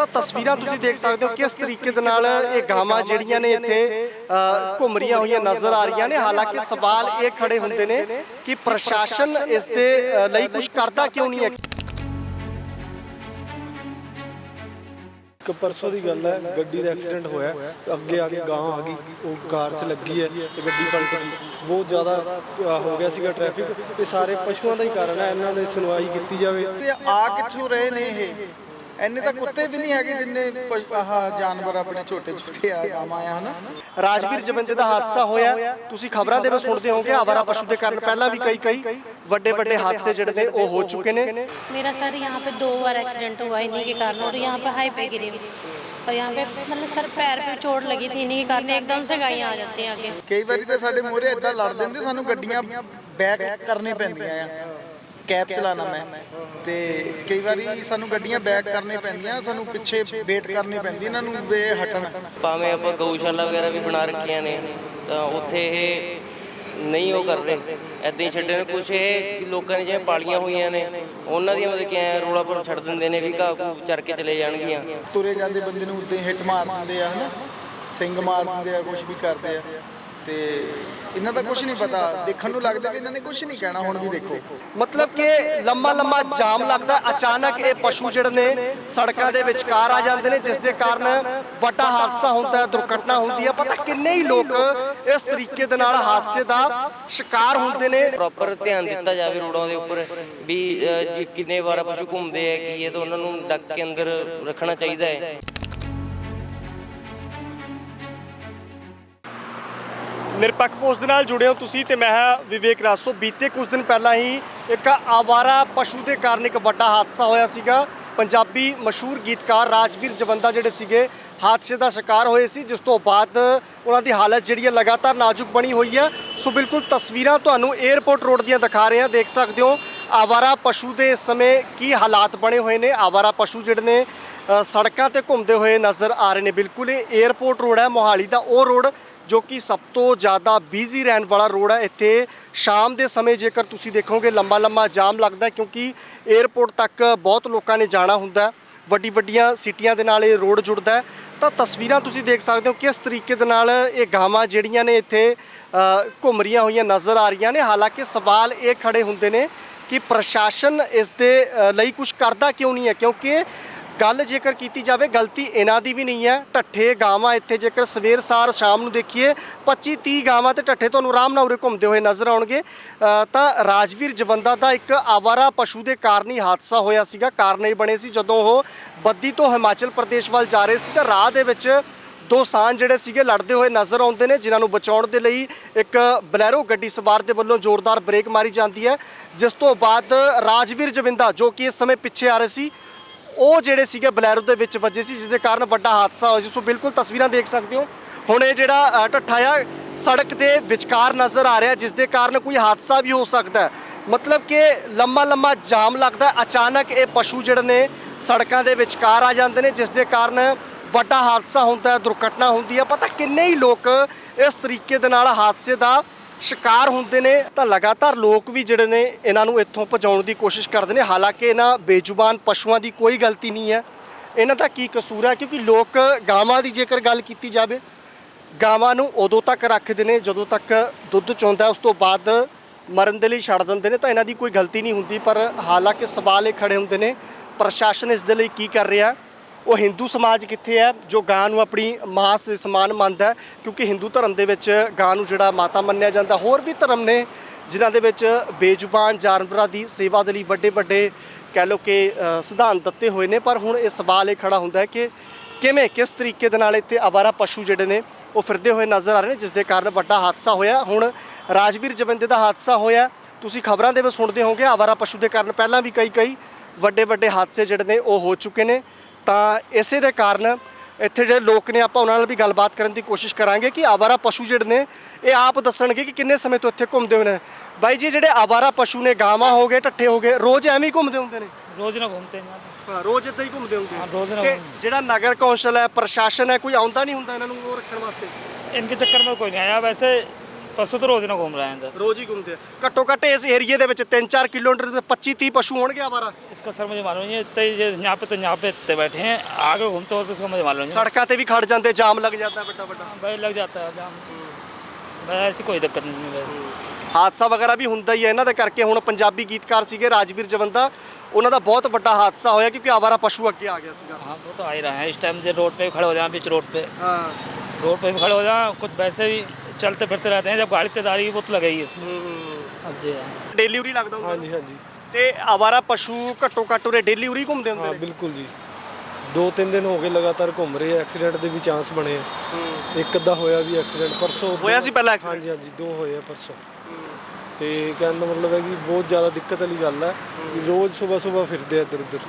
ਤਾਂ ਤਸਵੀਰਾਂ ਤੁਸੀਂ ਦੇਖ ਸਕਦੇ ਹੋ ਕਿਸ ਤਰੀਕੇ ਦੇ ਨਾਲ ਇਹ ਗਾਵਾਂ ਜਿਹੜੀਆਂ ਨੇ ਇੱਥੇ ਘੁੰਮ ਰਹੀਆਂ ਹੋਈਆਂ ਨਜ਼ਰ ਆ ਰਹੀਆਂ ਨੇ। ਹਾਲਾਂਕਿ ਸਵਾਲ ਇਹ ਖੜੇ ਹੁੰਦੇ ਨੇ ਕਿ ਪ੍ਰਸ਼ਾਸਨ ਇਸ ਦੇ ਲਈ ਕੁਝ ਕਰਦਾ ਕਿਉਂ ਨਹੀਂ ਹੈ? ਇੱਕ ਪਰਸੋਂ ਦੀ ਗੱਲ ਹੈ ਗੱਡੀ ਦਾ ਐਕਸੀਡੈਂਟ ਹੋਇਆ ਅੱਗੇ ਆ ਕੇ ਗਾਂ ਆ ਗਈ ਉਹ ਕਾਰ 'ਚ ਲੱਗੀ ਹੈ ਤੇ ਗੱਡੀ ਪਲਟ ਗਈ। ਬਹੁਤ ਜ਼ਿਆਦਾ ਹੋ ਗਿਆ ਸੀਗਾ ਟ੍ਰੈਫਿਕ ਇਹ ਸਾਰੇ ਪਸ਼ੂਆਂ ਦਾ ਹੀ ਕਾਰਨ ਹੈ ਇਹਨਾਂ ਦੀ ਸੁਣਵਾਈ ਕੀਤੀ ਜਾਵੇ। ਇਹ ਆ ਕਿੱਥੋਂ ਰਹੇ ਨੇ ਇਹ? ਇੰਨੇ ਤਾਂ ਕੁੱਤੇ ਵੀ ਨਹੀਂ ਹੈਗੇ ਜਿੰਨੇ ਪਸ਼- ਆਹ ਜਾਨਵਰ ਆਪਣੇ ਛੋਟੇ ਛੋਟੇ ਆ ਗਾਵਾਂ ਆ ਹਨਾ ਰਾਜਵੀਰ ਜਵੰਦੇ ਦਾ ਹਾਦਸਾ ਹੋਇਆ ਤੁਸੀਂ ਖਬਰਾਂ ਦੇ ਵਿੱਚ ਸੁਣਦੇ ਹੋਵੋਗੇ ਆਵਾਰਾ ਪਸ਼ੂ ਦੇ ਕਾਰਨ ਪਹਿਲਾਂ ਵੀ ਕਈ ਕਈ ਵੱਡੇ ਵੱਡੇ ਹਾਦਸੇ ਜਿਹੜੇ ਨੇ ਉਹ ਹੋ ਚੁੱਕੇ ਨੇ मेरा सर यहाँ पे दो बार एक्सीडेंट हुआ इन्हीं के कारण और यहाँ पे हाई पे गिरी और यहाँ पे मतलब सर पैर पे चोट लगी थी इन्हीं के कारण एकदम से गायें आ जाती हैं आगे ਕਈ ਵਾਰੀ ਤਾਂ ਸਾਡੇ ਮੋਹਰੇ ਇਦਾਂ ਲੜ ਦਿੰਦੇ ਸਾਨੂੰ ਗੱਡੀਆਂ ਬੈਕ ਕਰਨੇ ਪੈਂਦੀਆਂ ਆ ਕੈਬ ਚਲਾਣਾ ਮੈਂ। ਤੇ ਕਈ ਵਾਰੀ ਸਾਨੂੰ ਗੱਡੀਆਂ ਬੈਕ ਕਰਨੇ ਪੈਂਦੀਆਂ ਸਾਨੂੰ ਪਿੱਛੇ ਵੇਟ ਕਰਨੀ ਪੈਂਦੀ ਇਹਨਾਂ ਨੂੰ ਵੇ ਹਟਣ। ਭਾਵੇਂ ਆਪਾਂ ਗਊਸ਼ਾਲਾ ਵਗੈਰਾ ਵੀ ਬਣਾ ਰੱਖੀਆਂ ਨੇ ਤਾਂ ਉੱਥੇ ਇਹ ਨਹੀਂ ਉਹ ਕਰ ਰਹੇ। ਐਦਾਂ ਹੀ ਛੱਡੇ ਨੇ ਕੁਛ ਇਹ ਕਿ ਲੋਕਾਂ ਨੇ ਜਿਵੇਂ ਪਾਲੀਆਂ ਹੋਈਆਂ ਨੇ ਉਹਨਾਂ ਦੀਆਂ ਮਤਲਬ ਕਿ ਐ ਰੋਲਾ ਪਰ ਛੱਡ ਦਿੰਦੇ ਨੇ ਵੀ ਘਾਹ ਘੂ ਚਰ ਕੇ ਚਲੇ ਜਾਣਗੀਆਂ। ਤੁਰੇ ਜਾਂਦੇ ਬੰਦੇ ਨੂੰ ਉੱਤੇ ਹਿੱਟ ਮਾਰ ਦਿੰਦੇ ਆ ਹਨਾ? ਸਿੰਘ ਮਾਰ ਦਿੰਦੇ ਆ ਕੁਝ ਵੀ ਕਰਦੇ ਆ। ਤੇ ਇਹਨਾਂ ਦਾ ਕੁਝ ਨਹੀਂ ਪਤਾ। ਦੇਖਣ ਨੂੰ ਲੱਗਦਾ ਵੀ ਇਹਨਾਂ ਨੇ ਕੁਝ ਨਹੀਂ ਕਹਿਣਾ ਹੁਣ ਵੀ ਦੇਖੋ। ਮਤਲਬ ਕਿ ਲੰਮਾ ਲੰਮਾ ਜਾਮ ਲੱਗਦਾ। ਅਚਾਨਕ ਇਹ ਪਸ਼ੂ ਜਿਹੜੇ ਨੇ ਸੜਕਾਂ ਦੇ ਵਿਚਕਾਰ ਆ ਜਾਂਦੇ ਨੇ ਜਿਸ ਦੇ ਕਾਰਨ ਵੱਡਾ ਹਾਦਸਾ ਹੁੰਦਾ ਹੈ ਦੁਰਘਟਨਾ ਹੁੰਦੀ ਹੈ। ਪਤਾ ਕਿੰਨੇ ਹੀ ਲੋਕ ਇਸ ਤਰੀਕੇ ਦੇ ਨਾਲ ਹਾਦਸੇ ਦਾ ਸ਼ਿਕਾਰ ਹੁੰਦੇ ਨੇ। ਪ੍ਰੋਪਰ ਧਿਆਨ ਦਿੱਤਾ ਜਾਵੇ ਰੋਡਾਂ ਦੇ ਉੱਪਰ ਵੀ ਕਿੰਨੇ ਵਾਰ ਪਸ਼ੂ ਘੁੰਮਦੇ ਆ ਕੀ ਇਹ ਤਾਂ ਉਹਨਾਂ ਨੂੰ ਡੱਕ ਕੇ ਅੰਦਰ ਰੱਖਣਾ ਚਾਹੀਦਾ ਹੈ। ਨਿਰਪੱਖ ਪੋਸਟ ਦੇ ਨਾਲ ਜੁੜੇ ਹੋ ਤੁਸੀਂ ਤੇ ਮੈਂ ਹਾਂ ਵਿਵੇਕ ਰਾਜ ਸੋ ਬੀਤੇ ਕੁਝ ਦਿਨ ਪਹਿਲਾਂ ਹੀ ਇੱਕ ਆਵਾਰਾ ਪਸ਼ੂ ਦੇ ਕਾਰਨ ਇੱਕ ਵੱਡਾ ਹਾਦਸਾ ਹੋਇਆ ਸੀਗਾ। ਪੰਜਾਬੀ ਮਸ਼ਹੂਰ ਗੀਤਕਾਰ ਰਾਜਵੀਰ ਜਵੰਦਾ ਜਿਹੜੇ ਸੀਗੇ, ਹਾਦਸੇ ਦਾ ਸ਼ਿਕਾਰ ਹੋਏ ਸੀ, ਜਿਸ ਤੋਂ ਬਾਅਦ ਉਹਨਾਂ ਦੀ ਹਾਲਤ ਜਿਹੜੀ ਹੈ ਲਗਾਤਾਰ ਨਾਜ਼ੁਕ ਬਣੀ ਹੋਈ ਹੈ। ਸੋ ਬਿਲਕੁਲ ਤਸਵੀਰਾਂ ਤੁਹਾਨੂੰ 에ਅਰਪੋਰਟ ਰੋਡ ਦੀਆਂ ਦਿਖਾ ਰਹੇ ਹਾਂ। ਦੇਖ ਸਕਦੇ ਹੋ ਆਵਾਰਾ ਪਸ਼ੂ ਦੇ ਸਮੇਂ ਕੀ ਹਾਲਾਤ ਬਣੇ ਹੋਏ ਨੇ। ਆਵਾਰਾ ਪਸ਼ੂ ਜਿਹੜੇ ਨੇ ਸੜਕਾਂ ਤੇ ਘੁੰਮਦੇ ਹੋਏ ਨਜ਼ਰ ਆ ਰਹੇ ਨੇ। ਬਿਲਕੁਲ ਇਹ 에ਅਰਪੋਰਟ ਰੋਡ ਹੈ, ਮੋਹਾਲੀ ਦਾ। ਉਹ ਰੋਡ ਜੋ ਕਿ ਸਭ ਤੋਂ ਜ਼ਿਆਦਾ ਬਿਜ਼ੀ ਰਹਿਣ ਵਾਲਾ ਰੋਡ ਹੈ ਇੱਥੇ ਸ਼ਾਮ ਦੇ ਸਮੇਂ ਜੇਕਰ ਤੁਸੀਂ ਦੇਖੋਗੇ, ਲੰਬਾ ਲੰਬਾ ਜਾਮ ਲੱਗਦਾ ਕਿਉਂਕਿ 에ਅਰਪੋਰਟ ਤੱਕ ਬਹੁਤ ਲੋਕਾਂ ਨੇ ਜਾਣਾ ਹੁੰਦਾ ਵੱਡੀ ਵੱਡੀਆਂ ਸਿਟੀਆਂ ਦੇ ਨਾਲ ਇਹ ਰੋਡ ਜੁੜਦਾ ਹੈ। ਤਾਂ ਤਸਵੀਰਾਂ ਤੁਸੀਂ ਦੇਖ ਸਕਦੇ ਹੋ ਕਿਸ ਤਰੀਕੇ ਦੇ ਨਾਲ ਇਹ ਗਾਵਾਂ ਜਿਹੜੀਆਂ ਨੇ ਇੱਥੇ ਘੁੰਮ ਰਹੀਆਂ ਹੋਈਆਂ ਨਜ਼ਰ ਆ ਰਹੀਆਂ ਨੇ। ਹਾਲਾਂਕਿ ਸਵਾਲ ਇਹ ਖੜੇ ਹੁੰਦੇ ਨੇ ਕਿ ਪ੍ਰਸ਼ਾਸਨ ਇਸ ਦੇ ਲਈ ਕੁਝ ਕਰਦਾ ਕਿਉਂ ਨਹੀਂ ਹੈ? ਕਿਉਂਕਿ ਗੱਲ ਜੇਕਰ ਕੀਤੀ ਜਾਵੇ, ਗਲਤੀ ਇਹਨਾਂ ਦੀ ਵੀ ਨਹੀਂ ਹੈ। ਢੱਠੇ ਗਾਵਾਂ ਇੱਥੇ ਜੇਕਰ ਸਵੇਰ ਸਾਰ ਸ਼ਾਮ ਨੂੰ ਦੇਖੀਏ 25 30 ਗਾਵਾਂ ਤੇ ਢੱਠੇ ਤੁਹਾਨੂੰ ਆਰਾਮ ਨਾਲ ਉਰੇ ਘੁੰਮਦੇ ਹੋਏ ਨਜ਼ਰ ਆਉਣਗੇ। ਤਾਂ ਰਾਜਵੀਰ ਜਵੰਦਾ ਦਾ ਇੱਕ ਆਵਾਰਾ ਪਸ਼ੂ ਦੇ ਕਾਰਨ ਹੀ ਹਾਦਸਾ ਹੋਇਆ ਸੀਗਾ। ਕਾਰਨ ਇਹ ਬਣੇ ਸੀ ਜਦੋਂ ਉਹ ਬੱਦੀ ਤੋਂ ਹਿਮਾਚਲ ਪ੍ਰਦੇਸ਼ ਵੱਲ ਜਾ ਰਹੇ ਸੀ ਤਾਂ ਰਾਹ ਦੇ ਵਿੱਚ ਦੋ ਸਾਂਝ ਜਿਹੜੇ ਸੀਗੇ ਲੜਦੇ ਹੋਏ ਨਜ਼ਰ ਆਉਂਦੇ ਨੇ, ਜਿਨ੍ਹਾਂ ਨੂੰ ਬਚਾਉਣ ਦੇ ਲਈ ਇੱਕ ਬਲੈਰੋ ਗੱਡੀ ਸਵਾਰ ਦੇ ਵੱਲੋਂ ਜ਼ੋਰਦਾਰ ਬ੍ਰੇਕ ਮਾਰੀ ਜਾਂਦੀ ਹੈ। ਜਿਸ ਤੋਂ ਬਾਅਦ ਰਾਜਵੀਰ ਜਵਿੰਦਾ, ਜੋ ਕਿ ਇਸ ਸਮੇਂ ਪਿੱਛੇ ਆ ਰਹੇ ਸੀ ਉਹ ਜਿਹੜੇ ਸੀਗੇ ਬਲੈਰੋ ਦੇ ਵਿੱਚ ਵੱਜੇ ਸੀ ਜਿਸ ਦੇ ਕਾਰਨ ਵੱਡਾ ਹਾਦਸਾ ਹੋਇਆ ਸੀ। ਸੋ ਬਿਲਕੁਲ ਤਸਵੀਰਾਂ ਦੇਖ ਸਕਦੇ ਹੋ। ਹੁਣ ਇਹ ਜਿਹੜਾ ਢੱਠਾ ਆ, ਸੜਕ ਦੇ ਵਿਚਕਾਰ ਨਜ਼ਰ ਆ ਰਿਹਾ ਜਿਸ ਦੇ ਕਾਰਨ ਕੋਈ ਹਾਦਸਾ ਵੀ ਹੋ ਸਕਦਾ ਹੈ। ਮਤਲਬ ਕਿ ਲੰਮਾ ਲੰਮਾ ਜਾਮ ਲੱਗਦਾ ਅਚਾਨਕ ਇਹ ਪਸ਼ੂ ਜਿਹੜੇ ਨੇ, ਸੜਕਾਂ ਦੇ ਵਿਚਕਾਰ ਆ ਜਾਂਦੇ ਨੇ ਜਿਸ ਦੇ ਕਾਰਨ ਵੱਡਾ ਹਾਦਸਾ ਹੁੰਦਾ ਹੈ, ਦੁਰਘਟਨਾ ਹੁੰਦੀ ਹੈ। ਪਤਾ ਕਿੰਨੇ ਹੀ ਲੋਕ ਇਸ ਤਰੀਕੇ ਦੇ ਨਾਲ ਹਾਦਸੇ ਦਾ ਸ਼ਿਕਾਰ ਹੁੰਦੇ ਨੇ, ਤਾਂ ਲਗਾਤਾਰ ਲੋਕ ਵੀ ਜਿਹੜੇ ਨੇ ਇਹਨਾਂ ਨੂੰ ਇੱਥੋਂ ਭਜਾਉਣ ਦੀ ਕੋਸ਼ਿਸ਼ ਕਰਦੇ ਨੇ। ਹਾਲਾਂਕਿ ਇਹਨਾਂ ਬੇਜ਼ੁਬਾਨ ਪਸ਼ੂਆਂ ਦੀ ਕੋਈ ਗਲਤੀ ਨਹੀਂ ਹੈ। ਇਹਨਾਂ ਦਾ ਕੀ ਕਸੂਰ ਹੈ? ਕਿਉਂਕਿ ਲੋਕ ਗਾਵਾਂ ਦੀ ਜੇਕਰ ਗੱਲ ਕੀਤੀ ਜਾਵੇ, ਗਾਵਾਂ ਨੂੰ ਉਦੋਂ ਤੱਕ ਰੱਖਦੇ ਨੇ ਜਦੋਂ ਤੱਕ ਦੁੱਧ ਚੋਂਦਾ ਉਸ ਤੋਂ ਬਾਅਦ ਮਰਨ ਦੇ ਲਈ ਛੱਡ ਦਿੰਦੇ ਨੇ, ਤਾਂ ਇਹਨਾਂ ਦੀ ਕੋਈ ਗਲਤੀ ਨਹੀਂ ਹੁੰਦੀ। ਪਰ ਹਾਲਾਂਕਿ ਸਵਾਲ ਇਹ ਖੜੇ ਹੁੰਦੇ ਨੇ, ਪ੍ਰਸ਼ਾਸਨ ਇਸ ਦੇ ਲਈ ਕੀ ਕਰ ਰਿਹਾ ਉਹ ਹਿੰਦੂ ਸਮਾਜ ਕਿੱਥੇ ਹੈ, ਜੋ ਗਾਂ ਨੂੰ ਆਪਣੀ ਮਾਂ ਦੇ ਸਮਾਨ ਮੰਨਦਾ ਹੈ, ਕਿਉਂਕਿ ਹਿੰਦੂ ਧਰਮ ਦੇ ਵਿੱਚ ਗਾਂ ਨੂੰ ਜਿਹੜਾ ਮਾਤਾ ਮੰਨਿਆ ਜਾਂਦਾ। ਹੋਰ ਵੀ ਧਰਮ ਨੇ, ਜਿਨ੍ਹਾਂ ਦੇ ਵਿੱਚ ਬੇਜ਼ੁਬਾਨ ਜਾਨਵਰਾਂ ਦੀ ਸੇਵਾ ਦੇ ਲਈ ਵੱਡੇ ਵੱਡੇ ਕਹਿ ਲਓ ਕਿ ਸਿਧਾਂਤ ਦਿੱਤੇ ਹੋਏ ਨੇ। ਪਰ ਹੁਣ ਇਹ ਸਵਾਲ ਇਹ ਖੜਾ ਹੁੰਦਾ ਹੈ ਕਿ ਕਿਵੇਂ, ਕਿਸ ਤਰੀਕੇ ਦੇ ਨਾਲ ਇੱਥੇ ਆਵਾਰਾ ਪਸ਼ੂ ਜਿਹੜੇ ਨੇ, ਉਹ ਫਿਰਦੇ ਹੋਏ ਨਜ਼ਰ ਆ ਰਹੇ ਨੇ, ਜਿਸ ਦੇ ਕਾਰਨ ਵੱਡਾ ਹਾਦਸਾ ਹੋਇਆ। ਹੁਣ ਰਾਜਵੀਰ ਜਵੰਦੇ ਦਾ ਹਾਦਸਾ ਹੋਇਆ। ਤੁਸੀਂ ਖਬਰਾਂ ਦੇ ਵਿੱਚ ਸੁਣਦੇ ਹੋਗੇ ਆਵਾਰਾ ਪਸ਼ੂ ਦੇ ਕਾਰਨ ਪਹਿਲਾਂ ਵੀ ਕਈ ਕਈ ਵੱਡੇ ਵੱਡੇ ਹਾਦਸੇ ਜਿਹੜੇ ਨੇ, ਉਹ ਹੋ ਚੁੱਕੇ ਨੇ। ਤਾਂ ਇਸੇ ਦੇ ਕਾਰਨ ਇੱਥੇ ਜਿਹੜੇ ਲੋਕ ਨੇ ਆਪਾਂ ਉਹਨਾਂ ਨਾਲ ਵੀ ਗੱਲਬਾਤ ਕਰਨ ਦੀ ਕੋਸ਼ਿਸ਼ ਕਰਾਂਗੇ ਕਿ ਆਵਾਰਾ ਪਸ਼ੂ ਜਿਹੜੇ ਨੇ ਇਹ ਆਪ ਦੱਸਣਗੇ ਕਿ ਕਿੰਨੇ ਸਮੇਂ ਤੋਂ ਇੱਥੇ ਘੁੰਮਦੇ ਹੋਏ ਨੇ ਬਾਈ ਜੀ ਜਿਹੜੇ ਆਵਾਰਾ ਪਸ਼ੂ ਨੇ ਗਾਵਾਂ ਹੋ ਗਏ ਢੱਠੇ ਹੋ ਗਏ ਰੋਜ਼ ਐਵੇਂ ਹੀ ਘੁੰਮਦੇ ਹੁੰਦੇ ਨੇ रोज ना घूमते हैं यहाँ पे। ਹਾਂ ਰੋਜ਼ ਇੱਦਾਂ ਹੀ ਘੁੰਮਦੇ ਹੁੰਦੇ ਹਾਂ, ਰੋਜ਼ ਨਾ ਤੇ ਘੁੰਮਦੇ। ਜਿਹੜਾ ਨਗਰ ਕੌਂਸਲ ਹੈ ਪ੍ਰਸ਼ਾਸਨ ਹੈ ਕੋਈ ਆਉਂਦਾ ਨਹੀਂ ਹੁੰਦਾ ਇਹਨਾਂ ਨੂੰ ਉਹ ਰੱਖਣ ਵਾਸਤੇ इनके चक्कर में कोई नहीं आया वैसे परसों तो रोज ना घूम रहे हैं इधर ਰੋਜ਼ ਹੀ ਘੁੰਮਦੇ ਆ ਘੱਟੋ ਘੱਟ ਇਸ ਏਰੀਏ ਦੇ ਵਿੱਚ 3-4 ਕਿਲੋਮੀਟਰ ਦੇ 25-30 ਪਸ਼ੂ ਹੋਣਗੇ ਆਵਾਰਾ इसका सर मुझे मालूम नहीं है इतने ये यहाँ पे तो यहाँ पे इतने बैठे हैं आगे घूमते हो तो उसका मुझे मालूम नहीं है ਸੜਕਾਂ ਤੇ ਵੀ ਖੜ ਜਾਂਦੇ ਜਾਮ ਲੱਗ ਜਾਂਦਾ ਵੱਡਾ ਵੱਡਾ भाई लग जाता है जाम भाई ऐसी कोई दिक्कत नहीं है भाई ਹਾਦਸਾ ਵਗੈਰਾ ਵੀ ਹੁੰਦਾ ਹੀ ਹੈ ਇਹਨਾਂ ਦੇ ਕਰਕੇ ਹੁਣ ਪੰਜਾਬੀ ਗੀਤਕਾਰ ਸੀਗੇ ਰਾਜਵੀਰ ਜਵੰਦਾ ਉਹਨਾਂ ਦਾ ਬਹੁਤ ਵੱਡਾ ਹਾਦਸਾ ਹੋਇਆ ਕਿਉਂਕਿ ਆਵਾਰਾ ਪਸ਼ੂ ਅੱਗੇ ਆ ਗਿਆ ਸੀਗਾ हाँ वो तो आ ही रहे हैं इस टाइम जो रोड पे भी खड़े हो जाए बीच रोड पे ਹਾਂ रोड पे भी खड़े हो जाए कुछ वैसे भी चलते फिरते रहते हैं जब गाड़ी तेदारी वो तो लगेगी इसमें अब जी हाँ ਡੇਲੀ ਉਰੀ ਲੱਗਦਾ ਹੁੰਦਾ ਹਾਂਜੀ ਹਾਂਜੀ ਤੇ ਆਵਾਰਾ ਪਸ਼ੂ ਘੱਟੋ ਘੱਟ ਉਰੇ ਡੇਲੀ ਉਰੀ ਘੁੰਮਦੇ ਹਾਂ ਹੁੰਦੇ ਨੇ ਬਿਲਕੁਲ ਜੀ ਦੋ ਤਿੰਨ ਦਿਨ ਹੋ ਗਏ ਲਗਾਤਾਰ ਘੁੰਮ ਰਹੇ ਆ ਐਕਸੀਡੈਂਟ ਦੇ ਵੀ ਚਾਂਸ ਬਣੇ ਆ ਇੱਕ ਅੱਧਾ ਹੋਇਆ ਵੀ ਐਕਸੀਡੈਂਟ ਪਰਸੋਂ ਹੋਇਆ ਸੀ ਪਹਿਲਾਂ accident? ਹਾਂਜੀ ਹਾਂਜੀ ਦੋ ਹੋਏ ਆ ਪਰਸੋਂ ਤੇ ਕਹਿਣ ਦਾ ਮਤਲਬ ਹੈ ਕਿ ਬਹੁਤ ਜ਼ਿਆਦਾ ਦਿੱਕਤ ਵਾਲੀ ਗੱਲ ਹੈ ਕਿ ਰੋਜ਼ ਸਵੇਰ ਸਵੇਰ ਫਿਰਦੇ ਆ ਇੱਧਰ ਉੱਧਰ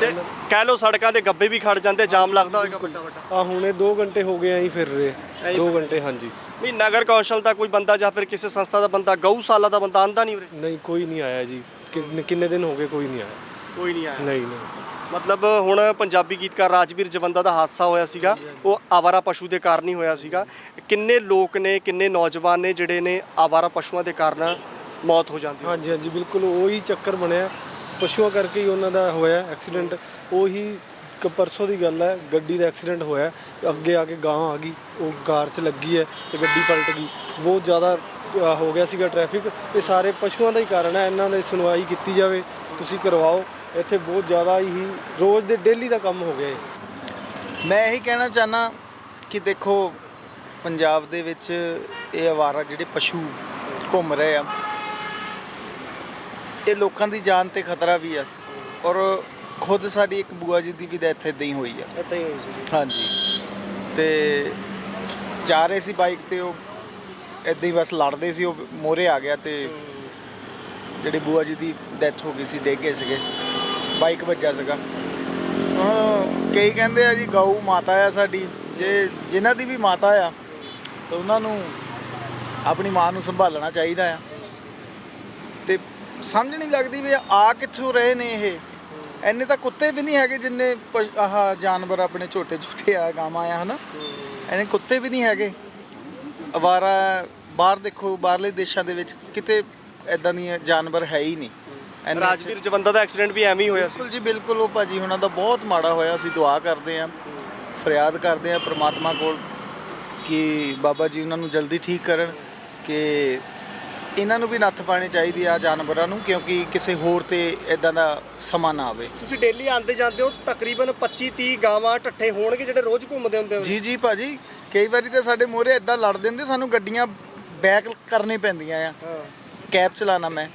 ਤੇ ਕਹਿ ਲਓ ਸੜਕਾਂ ਦੇ ਗੱਬੇ ਵੀ ਖੜ ਜਾਂਦੇ ਜਾਮ ਲੱਗਦਾ ਹੋਏਗਾ ਵੱਡਾ ਵੱਡਾ ਆ ਹੁਣੇ 2 ਘੰਟੇ ਹੋ ਗਏ ਆਂ ਹੀ ਫਿਰ ਰਹੇ। ਐਂ ਹੀ 2 ਘੰਟੇ ਹਾਂਜੀ। ਵੀ ਨਗਰ ਕੌਂਸਲ ਦਾ ਕੋਈ ਬੰਦਾ ਜਾਂ ਫਿਰ ਕਿਸੇ ਸੰਸਥਾ ਦਾ ਬੰਦਾ ਗਊਸ਼ਾਲਾ ਦਾ ਬੰਦਾ ਆਂਦਾ ਨਹੀਂ ਉਰੇ? ਨਹੀਂ ਕੋਈ ਨਹੀਂ ਆਇਆ ਜੀ। ਕਿੰਨੇ ਕਿੰਨੇ ਦਿਨ ਹੋ ਗਏ ਕੋਈ ਨਹੀਂ ਆਇਆ। ਕੋਈ ਨਹੀਂ ਆਇਆ। ਨਹੀਂ ਨਹੀਂ। ਮਤਲਬ ਹੁਣ ਪੰਜਾਬੀ ਗੀਤਕਾਰ ਰਾਜਵੀਰ ਜਵੰਦਾ ਦਾ ਹਾਦਸਾ ਹੋਇਆ ਸੀਗਾ। ਉਹ ਆਵਾਰਾ ਪਸ਼ੂ ਦੇ ਕਾਰਨ ਹੀ ਹੋਇਆ ਸੀਗਾ। ਕਿੰਨੇ ਲੋਕ ਨੇ ਕਿੰਨੇ ਨੌਜਵਾਨ ਨੇ ਜਿਹੜੇ ਨੇ ਆਵਾਰਾ ਪਸ਼ੂਆਂ ਦੇ ਕਾਰਨ ਮੌਤ ਹੋ ਜਾਂਦੀ ਹਾਂਜੀ ਹਾਂਜੀ ਬਿਲਕੁਲ ਉਹੀ ਚੱਕਰ ਬਣਿਆ। ਪਸ਼ੂਆਂ ਕਰਕੇ ਹੀ ਉਹਨਾਂ ਦਾ ਹੋਇਆ ਐਕਸੀਡੈਂਟ। ਉਹੀ ਕ ਪਰਸੋਂ ਦੀ ਗੱਲ ਹੈ ਗੱਡੀ ਦਾ ਐਕਸੀਡੈਂਟ ਹੋਇਆ। ਅੱਗੇ ਆ ਕੇ ਗਾਂ ਆ ਗਈ ਉਹ ਕਾਰ 'ਚ ਲੱਗੀ ਹੈ ਤੇ ਗੱਡੀ ਪਲਟ ਗਈ। ਬਹੁਤ ਜ਼ਿਆਦਾ ਅ, ਹੋ ਗਿਆ ਸੀਗਾ ਟ੍ਰੈਫਿਕ ਇਹ ਸਾਰੇ ਪਸ਼ੂਆਂ ਦਾ ਹੀ ਕਾਰਨ ਹੈ ਇਹਨਾਂ ਦੀ ਸੁਣਵਾਈ ਕੀਤੀ ਜਾਵੇ ਤੁਸੀਂ ਕਰਵਾਓ। ਇੱਥੇ ਬਹੁਤ ਜ਼ਿਆਦਾ ਹੀ ਰੋਜ਼ ਦੇ ਡੇਲੀ ਦਾ ਕੰਮ ਹੋ ਗਿਆ ਇਹ। ਮੈਂ ਇਹੀ ਕਹਿਣਾ ਚਾਹਨਾ ਕਿ ਦੇਖੋ ਪੰਜਾਬ ਦੇ ਵਿੱਚ ਇਹ ਆਵਾਰਾ ਜਿਹੜੇ ਪਸ਼ੂ ਘੁੰਮ ਰਹੇ ਆ ਇਹ ਲੋਕਾਂ ਦੀ ਜਾਨ ਤੇ ਖਤਰਾ ਵੀ ਆ। ਔਰ ਖੁਦ ਸਾਡੀ ਇੱਕ ਬੂਆ ਜੀ ਦੀ ਵੀ ਡੈਥ ਇਦਾਂ ਹੀ ਹੋਈ ਆ। ਇਦਾਂ ਹੀ ਹੋਈ ਸੀ ਹਾਂਜੀ। ਤੇ ਜਾ ਰਹੇ ਸੀ ਬਾਈਕ ਤੇ ਉਹ ਇਦਾਂ ਹੀ ਬਸ ਲੜਦੇ ਸੀ ਉਹ ਮੋਰੇ ਆ ਗਿਆ ਤੇ ਜਿਹੜੀ ਬੂਆ ਜੀ ਦੀ ਡੈਥ ਹੋ ਗਈ ਸੀ ਡਿੱਗ ਗਏ ਸੀਗੇ। ਬਾਈਕ ਵੱਜਾ ਸੀਗਾ। ਹਾਂ ਕਈ ਕਹਿੰਦੇ ਆ ਜੀ ਗਊ ਮਾਤਾ ਆ ਸਾਡੀ। ਜੇ ਜਿਨ੍ਹਾਂ ਦੀ ਵੀ ਮਾਤਾ ਆ ਤਾਂ ਉਹਨਾਂ ਨੂੰ ਆਪਣੀ ਮਾਂ ਨੂੰ ਸੰਭਾਲਣਾ ਚਾਹੀਦਾ ਆ। ਸਮਝ ਨਹੀਂ ਲੱਗਦੀ ਵੀ ਆ ਕਿੱਥੋਂ ਰਹੇ ਨੇ ਇਹ। ਐਨੇ ਤਾਂ ਕੁੱਤੇ ਵੀ ਨਹੀਂ ਹੈਗੇ ਜਿੰਨੇ ਪਸ਼- ਆਹ ਜਾਨਵਰ ਆਪਣੇ ਛੋਟੇ ਛੋਟੇ ਆ ਗਾਵਾਂ ਆ ਹਨਾ। ਐਨੇ ਕੁੱਤੇ ਵੀ ਨਹੀਂ ਹੈਗੇ। ਅਵਾਰਾ ਬਾਹਰ ਦੇਖੋ ਬਾਹਰਲੇ ਦੇਸ਼ਾਂ ਦੇ ਵਿੱਚ ਕਿਤੇ ਐਦਾਂ ਦੀਆਂ ਜਾਨਵਰ ਹੈ ਹੀ ਨਹੀਂ। ਐਨੇ ਅੱਛੇ- ਰਾਜਵੀਰ ਜਵੰਦਾ ਦਾ ਐਕਸੀਡੈਂਟ ਵੀ ਐਵੇਂ ਹੀ ਹੋਇਆ ਸੀ। ਬਿਲਕੁਲ ਜੀ ਬਿਲਕੁਲ ਉਹ ਭਾਜੀ ਉਹਨਾਂ ਦਾ ਬਹੁਤ ਮਾੜਾ ਹੋਇਆ। ਅਸੀਂ ਦੁਆ ਕਰਦੇ ਆਂ ਫਰਿਆਦ ਕਰਦੇ ਆਂ ਪ੍ਰਮਾਤਮਾ ਕੋਲ ਕਿ ਬਾਬਾ ਜੀ ਉਹਨਾਂ ਨੂੰ ਜਲਦੀ ਠੀਕ ਕਰਨ ਕਿ ਇਹਨਾਂ ਨੂੰ ਵੀ ਨੱਥ ਪਾਣੀ ਚਾਹੀਦੀ ਆ ਜਾਨਵਰਾਂ ਨੂੰ ਕਿਉਂਕਿ ਕਿਸੇ ਹੋਰ ਤੇ ਇਦਾਂ ਦਾ ਸਮਾਂ ਨਾ ਆਵੇ। ਤੁਸੀਂ ਡੇਲੀ ਆਉਂਦੇ ਜਾਂਦੇ ਹੋ ਤਕਰੀਬਨ 25 30 ਗਾਵਾਂ ਟੱਠੇ ਹੋਣਗੇ ਜਿਹੜੇ ਰੋਜ਼ ਘੁੰਮਦੇ ਹੁੰਦੇ ਹੋ ਜੀ ਜੀ ਭਾਜੀ ਕਈ ਵਾਰੀ ਤੇ ਸਾਡੇ ਮੋਹਰੇ ਇਦਾਂ ਲੜ ਦਿੰਦੇ ਸਾਨੂੰ ਗੱਡੀਆਂ ਬੈਕ ਕਰਨੀ ਪੈਂਦੀਆਂ ਆ। ਕੈਬ ਚਲਾਣਾ ਮੈਂ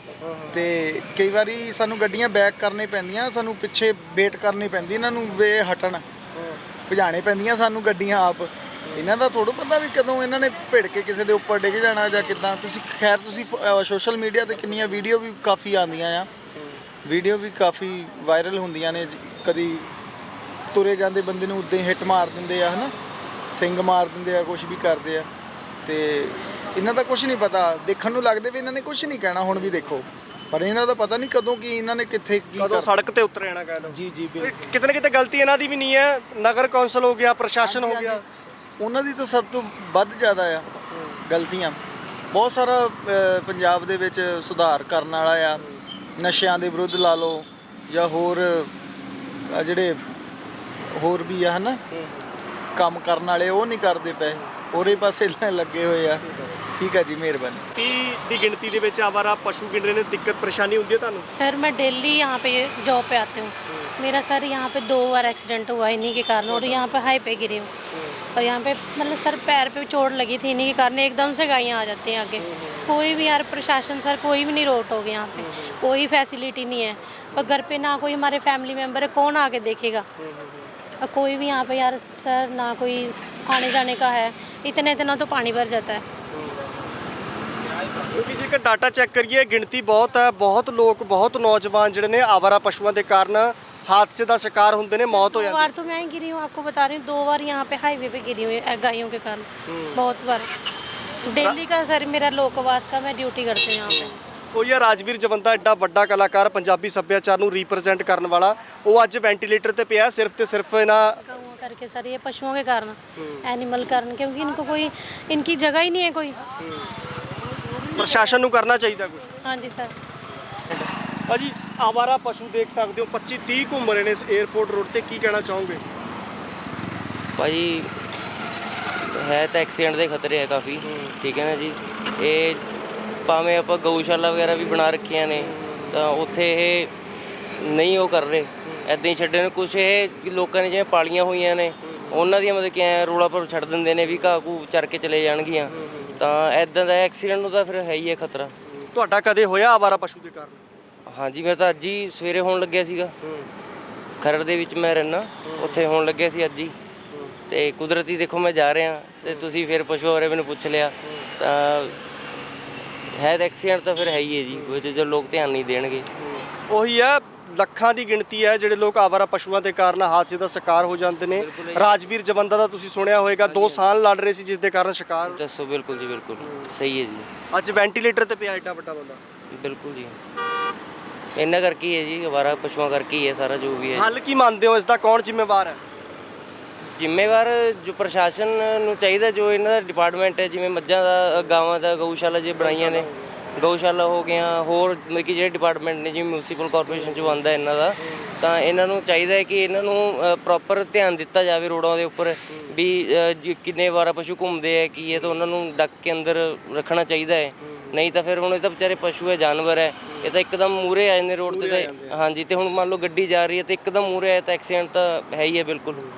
ਤੇ ਕਈ ਵਾਰੀ ਸਾਨੂੰ ਗੱਡੀਆਂ ਬੈਕ ਕਰਨੀ ਪੈਂਦੀਆਂ ਸਾਨੂੰ ਪਿੱਛੇ ਵੇਟ ਕਰਨੀ ਪੈਂਦੀ ਇਹਨਾਂ ਨੂੰ ਵੇ ਹਟਣ। ਭਜਾਣੇ ਪੈਂਦੀਆਂ ਸਾਨੂੰ ਗੱਡੀਆਂ ਆਪ। ਇਹਨਾਂ ਦਾ ਥੋੜਾ ਪਤਾ ਵੀ ਕਦੋਂ ਇਹਨਾਂ ਨੇ ਭਿੜ ਕੇ ਕਿਸੇ ਦੇ ਉੱਪਰ ਡਿੱਗ ਜਾਣਾ ਜਾਂ ਕਿਦਾਂ। ਤੁਸੀਂ ਖੈਰ ਤੁਸੀਂ ਸੋਸ਼ਲ ਮੀਡੀਆ ਤੇ ਕਿੰਨੀਆਂ ਵੀਡੀਓ ਵੀ ਕਾਫੀ ਆਉਂਦੀਆਂ ਆ। ਵੀਡੀਓ ਵੀ ਕਾਫੀ ਵਾਇਰਲ ਹੁੰਦੀਆਂ ਨੇ। ਕਦੀ ਤੁਰੇ ਜਾਂਦੇ ਬੰਦੇ ਨੂੰ ਉਦਾਂ ਹੀ ਹਿੱਟ ਮਾਰ ਦਿੰਦੇ ਆ ਹਨਾ? ਸਿੰਗ ਮਾਰ ਦਿੰਦੇ ਆ ਕੁਝ ਵੀ ਕਰਦੇ ਆ। ਤੇ ਇਹਨਾਂ ਦਾ ਕੁਝ ਨਹੀਂ ਪਤਾ। ਦੇਖਣ ਨੂੰ ਲੱਗਦੇ ਵੀ ਇਹਨਾਂ ਨੇ ਕੁਝ ਨਹੀਂ ਕਹਿਣਾ ਹੁਣ ਵੀ ਦੇਖੋ। ਪਰ ਇਹਨਾਂ ਦਾ ਪਤਾ ਨਹੀਂ ਕਦੋਂ ਕੀ ਇਹਨਾਂ ਨੇ ਕਿੱਥੇ ਕੀ ਕਦੋਂ ਸੜਕ ਤੇ ਉਤਰ ਜਾਣਾ ਕਹਿ ਲਓ। ਜੀ ਜੀ ਕਿਤੇ ਨਾ ਕਿਤੇ ਗਲਤੀ ਇਹਨਾਂ ਦੀ ਵੀ ਨਹੀਂ ਹੈ। ਨਗਰ ਕੌਂਸਲ ਹੋ ਗਿਆ ਪ੍ਰਸ਼ਾਸਨ ਹੋ ਗਿਆ। ਉਹਨਾਂ ਦੀ ਤਾਂ ਸਭ ਤੋਂ ਵੱਧ ਜ਼ਿਆਦਾ ਆ ਗਲਤੀਆਂ ਬਹੁਤ ਸਾਰਾ ਅਹ, ਪੰਜਾਬ ਦੇ ਵਿੱਚ ਸੁਧਾਰ ਕਰਨ ਵਾਲਾ ਆ ਨਸ਼ਿਆਂ ਦੇ ਵਿਰੁੱਧ ਲਾ ਲਓ ਜਾਂ ਹੋਰ ਅਹ, ਜਿਹੜੇ ਹੋਰ ਵੀ ਆ ਹਨਾ ਕੰਮ ਕਰਨ ਵਾਲੇ ਉਹ ਨਹੀਂ ਕਰਦੇ ਪਏ ਉਹਦੇ ਪਾਸੇ ਲ- ਲੱਗੇ ਹੋਏ ਆ ਠੀਕ ਆ ਜੀ ਮਿਹਰਬਾਨੀ 30 ਦੀ ਗਿਣਤੀ ਦੇ ਵਿੱਚ ਆਵਾਰਾ ਪਸ਼ੂ ਗਿਣ ਰਹੇ ਨੇ ਦਿੱਕਤ ਪਰੇਸ਼ਾਨੀ ਹੁੰਦੀ ਹੈ ਤੁਹਾਨੂੰ सर मैं डेली यहाँ पे जॉब पे आती हूँ मेरा सर यहाँ पे दो बार एक्सीडेंट हुआ इन्हीं के कारण और यहाँ पे हाई पे गिरी हूँ और यहाँ पे मतलब सर पैर पे चोट लगी थी इन्हीं के कारण एकदम से गायें आ जाती हैं आगे कोई भी यार प्रशासन सर कोई भी नहीं रोक टोक यहाँ पे कोई फैसिलिटी नहीं है और घर पे ना कोई हमारे फैमिली मेम्बर है कौन आके देखेगा और कोई भी यहाँ पे यार सर ना कोई आने जाने का है इतना इतना तो पानी भर जाता है ਕਿਉਂਕਿ ਜੇਕਰ ਡਾਟਾ ਚੈੱਕ ਕਰੀਏ ਗਿਣਤੀ ਬਹੁਤ ਹੈ ਬਹੁਤ ਲੋਕ ਬਹੁਤ ਨੌਜਵਾਨ ਜਿਹੜੇ ਨੇ ਆਵਾਰਾ ਪਸ਼ੂਆਂ ਦੇ ਕਾਰਨ ਹਾਦਸੇ ਦਾ ਸ਼ਿਕਾਰ ਹੁੰਦੇ ਨੇ ਮੌਤ ਹੋ दो ਜਾਂਦੀ बार तो मैं ही गिरी हूँ आपको बता रही हूँ दो बार यहाँ पे हाईवे पे गिरी हुई है गायों के कारण बहुत बार डेली का सर मेरा लोकवास का मैं ड्यूटी करती हूँ यहाँ पे ਉਹ ਯਾ ਰਾਜਵੀਰ ਜਵੰਦਾ ਐਡਾ ਵੱਡਾ ਕਲਾਕਾਰ ਪੰਜਾਬੀ ਸੱਭਿਆਚਾਰ ਨੂੰ ਰਿਪਰੈਜ਼ੈਂਟ ਕਰਨ ਵਾਲਾ ਉਹ ਅੱਜ ਵੈਂਟੀਲੇਟਰ ਤੇ ਪਿਆ ਸਿਰਫ ਤੇ ਸਿਰਫ ਇਹਨਾਂ गऊँ करके सर ये पशुओं के कारण एनिमल कारण क्योंकि इनको कोई इनकी जगह ही नहीं है कोई ਪ੍ਰਸ਼ਾਸਨ ਨੂੰ ਕਰਨਾ ਚਾਹੀਦਾ ਕੁਝ हाँ जी सर ਭਾਜੀ ਆਵਾਰਾ ਪਸ਼ੂ ਦੇਖ ਸਕਦੇ ਹੋ 25 30 ਘੁੰਮ ਰਹੇ ਨੇ ਇਸ 에어ਪੋਰਟ ਰੋਡ ਤੇ ਕੀ ਕਹਿਣਾ ਚਾਹੋਗੇ? ਭਾਜੀ ਹੈ ਤਾਂ ਐਕਸੀਡੈਂਟ ਦੇ ਖਤਰੇ ਹੈ ਕਾਫੀ ਠੀਕ ਹੈ ਨਾ ਜੀ? ਇਹ ਭਾਵੇਂ ਆਪਾਂ ਗਊਸ਼ਾਲਾ ਵਗੈਰਾ ਵੀ ਬਣਾ ਰੱਖੀਆਂ ਨੇ ਤਾਂ ਉੱਥੇ ਇਹ ਨਹੀਂ ਉਹ ਕਰ ਰਹੇ। ਐਦਾਂ ਹੀ ਛੱਡੇ ਨੇ ਕੁਛ ਇਹ ਲੋਕਾਂ ਨੇ ਜਿਵੇਂ ਪਾਲੀਆਂ ਹੋਈਆਂ ਨੇ ਉਹਨਾਂ ਦੀਆਂ ਮਤਲਬ ਕਿ ਐ ਰੋਲਾ ਪਰ ਛੱਡ ਦਿੰਦੇ ਨੇ ਵੀ ਘਾਹ ਘੂ ਚਰ ਕੇ ਚਲੇ ਜਾਣਗੀਆਂ। ਤਾਂ ਐਦਾਂ ਦਾ ਐਕਸੀਡੈਂਟ ਨੂੰ ਤਾਂ ਫਿਰ ਹੈ ਹੀ ਹੈ ਖਤਰਾ। ਤੁਹਾਡਾ ਕਦੇ ਹੋਇਆ ਆਵਾਰਾ ਪਸ਼ੂ ਦੇ ਕਾਰਨ? ਹਾਂਜੀ ਮੈਂ ਤਾਂ ਅੱਜ ਹੀ ਸਵੇਰੇ ਹੋਣ ਲੱਗਿਆ ਸੀਗਾ। ਖਰੜ ਦੇ ਵਿੱਚ ਮੈਂ ਰਹਿਣਾ ਉੱਥੇ ਹੋਣ ਲੱਗਿਆ ਸੀ ਅੱਜ ਹੀ। ਤੇ ਕੁਦਰਤੀ ਦੇਖੋ ਮੈਂ ਜਾ ਰਿਹਾ ਤੇ ਤੁਸੀਂ ਫਿਰ ਪਸ਼ੂ ਬਾਰੇ ਮੈਨੂੰ ਪੁੱਛ ਲਿਆ। ਤਾਂ ਹੈ ਤਾਂ ਐਕਸੀਡੈਂਟ ਤਾਂ ਫਿਰ ਹੈ ਹੀ ਹੈ ਜੀ ਉਹ 'ਚ ਜੋ ਲੋਕ ਧਿਆਨ ਨਹੀਂ ਦੇਣਗੇ। ਉਹੀ ਹੈ ਲੱਖਾਂ ਦੀ ਗਿਣਤੀ ਹੈ ਜਿਹੜੇ ਲੋਕ ਆਵਾਰਾ ਪਸ਼ੂਆਂ ਦੇ ਕਾਰਨ ਹਾਦਸੇ ਦਾ ਸ਼ਿਕਾਰ ਹੋ ਜਾਂਦੇ ਨੇ। ਰਾਜਵੀਰ ਜਵੰਦਾ ਦਾ ਤੁਸੀਂ ਸੁਣਿਆ ਹੋਵੇਗਾ 2 ਸਾਲ ਲੜ ਰਹੇ ਸੀ ਜਿਸ ਦੇ ਕਾਰਨ ਸ਼ਿਕਾਰ। ਦੱਸੋ ਬਿਲਕੁਲ ਜੀ ਬਿਲਕੁਲ। ਸਹੀ ਹੈ ਜੀ। ਅੱਜ ਵੈਂਟੀਲੇਟਰ ਤੇ ਪਿਆ ਏਡਾ ਵੱਡਾ ਬੰਦਾ। ਬਿਲਕੁਲ ਜੀ। ਇਹਨਾਂ ਕਰਕੇ ਹੀ ਹੈ ਜੀ ਅਵਾਰਾ ਪਸ਼ੂਆਂ ਕਰਕੇ ਹੀ ਹੈ ਸਾਰਾ ਜੋ ਵੀ ਹੈ। ਹੱਲ ਕੀ ਮੰਨਦੇ ਹੋ ਇਸ ਦਾ? ਕੌਣ ਜ਼ਿੰਮੇਵਾਰ ਹੈ? ਜ਼ਿੰਮੇਵਾਰ ਜੋ ਪ੍ਰਸ਼ਾਸਨ ਨੂੰ ਚਾਹੀਦਾ ਜੋ ਇਹਨਾਂ ਦਾ ਡਿਪਾਰਟਮੈਂਟ ਹੈ ਜਿਵੇਂ ਮੱਝਾਂ ਦਾ ਗਾਵਾਂ ਦਾ ਗਊਸ਼ਾਲਾ ਜੇ ਬਣਾਈਆਂ ਨੇ। ਗਊਸ਼ਾਲਾ ਹੋ ਗਿਆ ਹੋਰ ਮਤਲਬ ਕਿ ਜਿਹੜੇ ਡਿਪਾਰਟਮੈਂਟ ਨੇ ਜਿਵੇਂ ਮਿਊਨਿਸਪਲ ਕਾਰਪੋਰੇਸ਼ਨ ਚ ਆਉਂਦਾ ਇਹਨਾਂ ਦਾ ਤਾਂ ਇਹਨਾਂ ਨੂੰ ਚਾਹੀਦਾ ਹੈ ਕਿ ਇਹਨਾਂ ਨੂੰ ਪ੍ਰੋਪਰ ਧਿਆਨ ਦਿੱਤਾ ਜਾਵੇ ਰੋਡਾਂ ਦੇ ਉੱਪਰ ਵੀ ਅ, ਜੀ ਕਿੰਨੇ ਵਾਰਾ ਪਸ਼ੂ ਘੁੰਮਦੇ ਹੈ ਕੀ ਹੈ ਤਾਂ ਉਹਨਾਂ ਨੂੰ ਡੱਕ ਕੇ ਅੰਦਰ ਰੱਖਣਾ ਚਾਹੀਦਾ ਹੈ। ਨਹੀਂ ਤਾਂ ਫਿਰ ਹੁਣ ਇਹ ਤਾਂ ਵਿਚਾਰੇ ਪਸ਼ੂ ਹੈ ਜਾਨਵਰ ਹੈ। ਇਹ ਤਾਂ ਇੱਕਦਮ ਮੂਰੇ ਆ ਜਾਂਦੇ ਰੋਡ ਤੇ ਤਾਂ। ਹਾਂਜੀ ਤੇ ਹੁਣ ਮੰਨ ਲਓ ਗੱਡੀ ਜਾ ਰਹੀ ਹੈ ਤੇ ਇੱਕਦਮ ਮੂਰੇ ਆਇਆ ਤਾਂ ਐਕਸੀਡੈਂਟ ਤਾਂ ਹੈ ਹੀ ਹੈ ਬਿਲਕੁਲ।